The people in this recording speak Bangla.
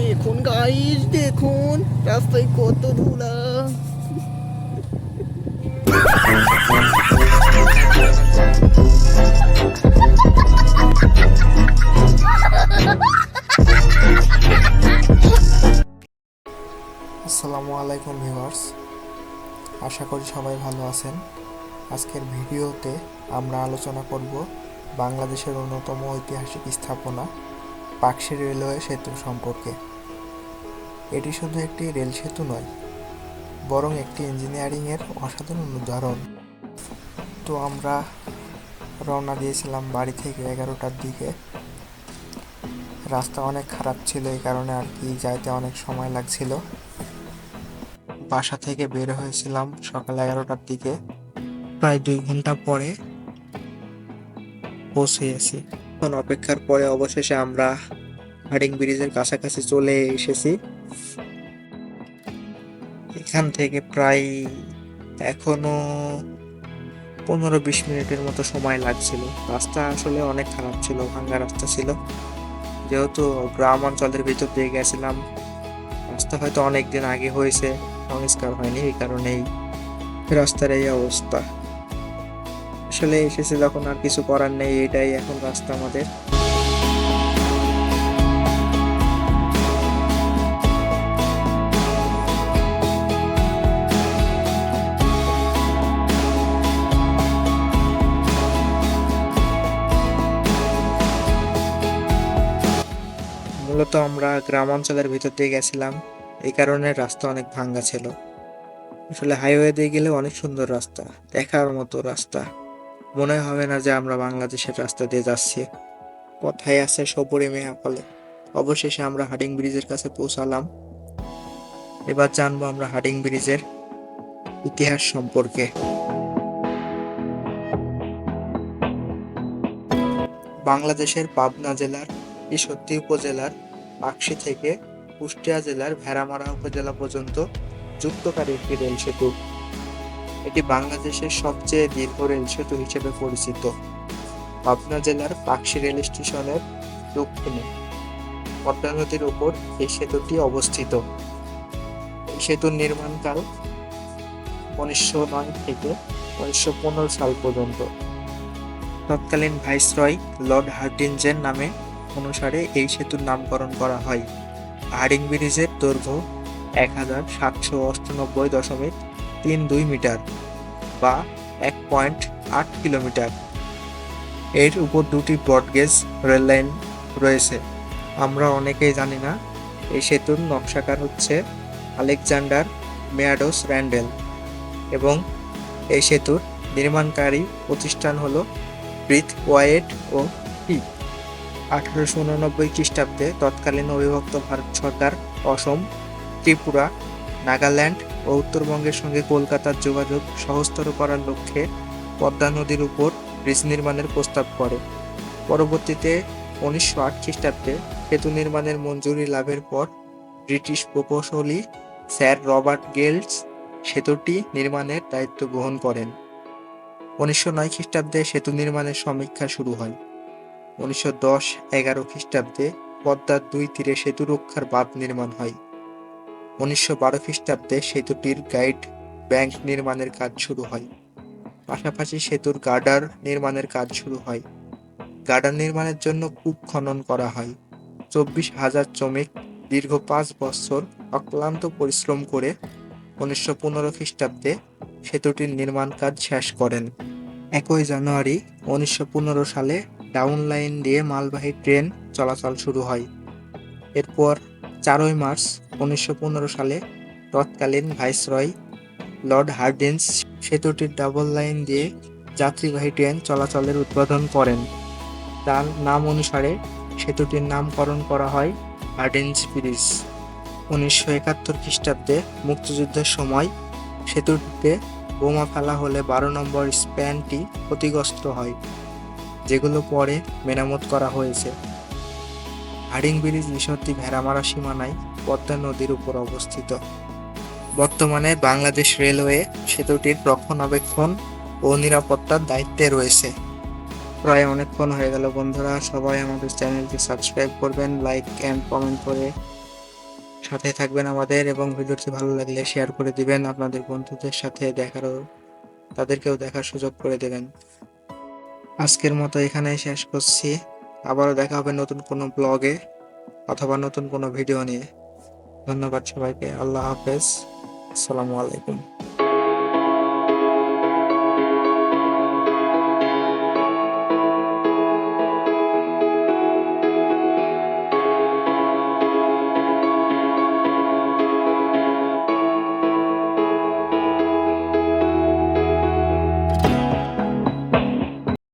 দেখুন গাইস দেখুন, রাস্তায় কত ধুলা। আসসালামু আলাইকুম ভিউয়ার্স আশা করি সবাই ভালো আছেন। আজকের ভিডিওতে আমরা আলোচনা করব বাংলাদেশের অন্যতম ঐতিহাসিক স্থাপনা পাকশি রেলওয়ে সেতু সম্পর্কে। এটি শুধু একটি রেল সেতু নয়, বরং একটি ইঞ্জিনিয়ারিংয়ের অসাধারণ উদাহরণ। তো আমরা রওনা দিয়েছিলাম বাড়ি থেকে এগারোটার দিকে। রাস্তা অনেক খারাপ ছিল এই কারণে আর কি যাইতে অনেক সময় লাগছিল। বাসা থেকে বের হয়েছিলাম সকাল এগারোটার দিকে। প্রায় দুই ঘণ্টা পরে পৌঁছে গেছি। অপেক্ষার পরে অবশেষে আমরা হার্ডিং ব্রিজের কাছাকাছি চলে এসেছি। এখান থেকে প্রায় এখনও পনেরো বিশ মিনিটের মতো সময় লাগছিল। রাস্তা আসলে অনেক খারাপ ছিল, ভাঙ্গা রাস্তা ছিল। যেহেতু গ্রাম অঞ্চলের ভিতর দিয়ে গেছিলাম, রাস্তা হয়তো অনেক দিন আগে হয়েছে, সংস্কার হয়নি এই কারণেই রাস্তার এই অবস্থা। আসলে এসেছে যখন আর কিছু করার নেই, এটাই এখন রাস্তা আমাদের। মূলত আমরা গ্রাম অঞ্চলের ভিতর দিয়ে গেছিলাম। এই কারণে রাস্তা অনেক ভাঙ্গা ছিল। আসলে হাইওয়ে দিয়ে গেলে অনেক সুন্দর রাস্তা, দেখার মতো রাস্তা। মনে হবে না যে আমরা বাংলাদেশের রাস্তা দিয়ে যাচ্ছি। কথায় আছে সপরে মেয়া ফলে অবশেষে আমরা হাডিং ব্রিজের কাছে পৌঁছালাম। এবার জানব আমরা হাডিং ব্রিজের ইতিহাস সম্পর্কে। বাংলাদেশের পাবনা জেলার ঈশ্বরদী উপজেলার পাকশি থেকে কুষ্টিয়া জেলার ভেড়ামারা উপজেলা পর্যন্ত যুক্তকারী একটি রেল সেতু। এটি বাংলাদেশের সবচেয়ে দীর্ঘ রেল সেতু হিসেবে পরিচিত। পাবনা জেলার পাকশি রেল স্টেশনের দক্ষিণে পদ্মা নদীর উপর এই সেতুটি অবস্থিত। এই সেতুর নির্মাণকাল উনিশশো নয় থেকে উনিশশো পনেরো সাল পর্যন্ত। তৎকালীন ভাইসরয় লর্ড হার্ডিঞ্জের নামে অনুসারে এই সেতুর নামকরণ করা হয়। হার্ডিং ব্রিজের দৈর্ঘ্য এক হাজার সাতশো অষ্টানব্বই দশমিক তিন দুই মিটার বা এক পয়েন্ট আট কিলোমিটার। এর উপর দুটি ব্রডগেজ রেল লাইন রয়েছে। আমরা অনেকেই জানি না, এই সেতুর নকশাকার হচ্ছে আলেকজান্ডার মেয়াডোস র্যান্ডেল এবং এই সেতুর নির্মাণকারী প্রতিষ্ঠান হলো ব্রিথ ওয়াইট ও পি আঠারোশো উননব্বই খ্রিস্টাব্দে তৎকালীন অবিভক্ত ভারত সরকার অসম, ত্রিপুরা, নাগাল্যান্ড ও উত্তরবঙ্গের সঙ্গে কলকাতার যোগাযোগ সহজতর করার লক্ষ্যে পদ্মা নদীর উপর ব্রিজ নির্মাণের প্রস্তাব করে। পরবর্তীতে উনিশশো আট খ্রিস্টাব্দে সেতু নির্মাণের মঞ্জুরি লাভের পর ব্রিটিশ প্রকৌশলী স্যার রবার্ট গেলস সেতুটি নির্মাণের দায়িত্ব গ্রহণ করেন। উনিশশো নয় খ্রিস্টাব্দে সেতু নির্মাণের সমীক্ষা শুরু হয়। উনিশশো দশ এগারো খ্রিস্টাব্দে পদ্মার দুই তীরে সেতু রক্ষার বাঁধ নির্মাণ হয়। উনিশশো বারো খ্রিস্টাব্দে সেতুটির গাইড ব্যাংক নির্মাণের কাজ শুরু হয়। পাশাপাশি সেতুর গার্ডার নির্মাণের কাজ শুরু হয়। গার্ডার নির্মাণের জন্য কূপ খনন করা হয়। চব্বিশ হাজার শ্রমিক দীর্ঘ পাঁচ বছর অক্লান্ত পরিশ্রম করে উনিশশো পনেরো খ্রিস্টাব্দে সেতুটির নির্মাণ কাজ শেষ করেন। একই জানুয়ারি উনিশশো পনেরো সালে ডাউন লাইন দিয়ে মালবাহী ট্রেন চলাচল শুরু হয়। এরপর চারই মার্চ উনিশশো পনেরো সালে তৎকালীন ভাইসরয় লর্ড হার্ডিন্স সেতুটির ডাবল লাইন দিয়ে যাত্রীবাহী ট্রেন চলাচলের উদ্বোধন করেন। তার নাম অনুসারে সেতুটির নামকরণ করা হয় হার্ডিন্স ব্রিজ। উনিশশো একাত্তর খ্রিস্টাব্দে মুক্তিযুদ্ধের সময় সেতুটিতে বোমা ফেলা হলে বারো নম্বর স্প্যানটি ক্ষতিগ্রস্ত হয়। যেগুলো পরে মেরামত করা হয়েছে। হাডিং ব্রিজ ঈশ্বরদী ভেড়ামারা সীমানায় পদ্মা নদীর উপর অবস্থিত। বর্তমানে বাংলাদেশ রেলওয়ে সেতুটির রক্ষণাবেক্ষণ ও নিরাপত্তার দায়িত্বে রয়েছে। প্রায় অনেকক্ষণ হয়ে গেল বন্ধুরা, সবাই আমাদের চ্যানেলটি সাবস্ক্রাইব করবেন, লাইক অ্যান্ড কমেন্ট করে সাথে থাকবেন আমাদের এবং ভিডিওটি ভালো লাগলে শেয়ার করে দিবেন। আপনাদের বন্ধুদের সাথে দেখারও, তাদেরকেও দেখার সুযোগ করে দেবেন। আজকের মতো এখানেই শেষ করছি। আবারও দেখা হবে নতুন কোনো ব্লগে অথবা নতুন কোনো ভিডিও নিয়ে। ধন্যবাদ সবাইকে, আল্লাহ হাফেজ। আসসালামু আলাইকুম।